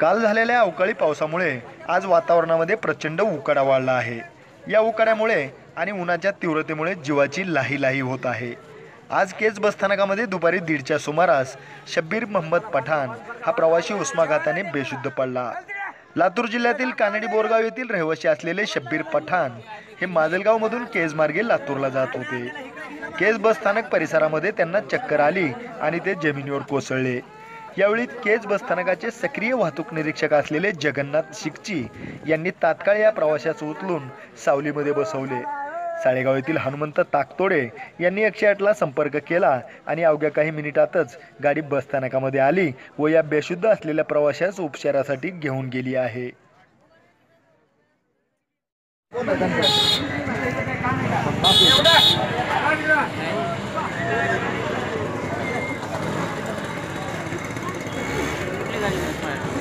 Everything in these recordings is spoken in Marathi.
काल झालेल्या अवकाळी पावसामुळे आज वातावरणामध्ये प्रचंड उकाडा वाढला आहे. या उकाड्यामुळे आणि उन्हाच्या तीव्रतेमुळे जीवाची लाही लाही होत आहे. आज केज बसस्थानकामध्ये दुपारी दीडच्या सुमारास शब्बीर मोहम्मद पठाण हा प्रवासी उष्माघाताने बेशुद्ध पडला. लातूर जिल्ह्यातील कानडी बोरगाव येथील रहिवासी असलेले शब्बीर पठाण हे माजलगावमधून केज मार्गे लातूरला जात होते. केज बसस्थानक परिसरामध्ये त्यांना चक्कर आली आणि ते जमिनीवर कोसळले. यावेळी केज बसस्थानकाचे सक्रिय वाहतूक निरीक्षक असलेले जगन्नाथ शिकची यांनी तात्काळ या प्रवाशाचं उचलून सावलीमध्ये बसवले. साळेगाव येथील हनुमंत ताकतोडे यांनी एकशे आठला संपर्क केला आणि अवघ्या काही मिनिटातच गाडी बसस्थानकामध्ये आली व या बेशुद्ध असलेल्या प्रवाशास उपचारासाठी घेऊन गेली आहे.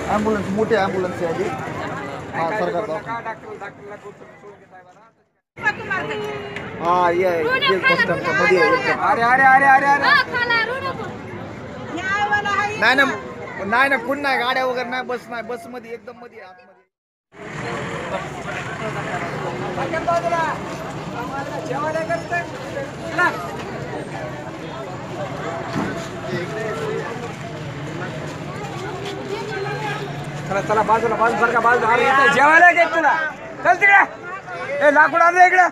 ॲम्ब्युलन्स मोठी ॲम्ब्युलन्स आहे हा सरकार हा ये ये बस स्टँडच्या मध्ये. अरे अरे अरे अरे अरे नाही ना नाही ना कोण नाही गाड्या वगैरे नाही बस नाही बस मध्ये एकदम मध्ये आतमध्ये चला चला बाजूला बाजू सारखा बाजू जेवायला घेत तुला. चल तिकडे. ए लाकूड आणलं इकडे.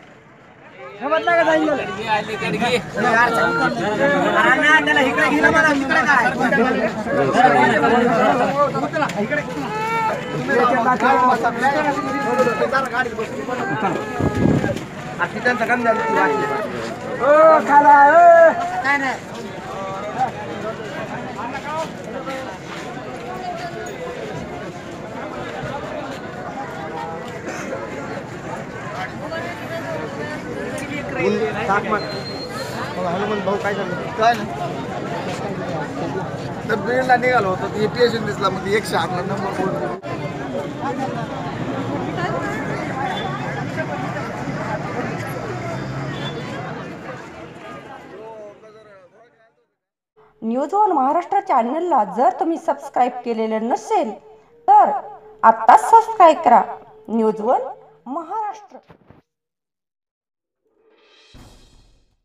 समजलं का जाईल ओ खाला ओ हनुमंत भाऊ काय झालं? काय ना तर बीडला निघालो होतो ते स्टेशन दिसला मग एकशे आठला number board news one Maharashtra चॅनलला जर तुम्ही सबस्क्राईब केलेले नसेल तर आत्ताच सबस्क्राईब करा. News one Maharashtra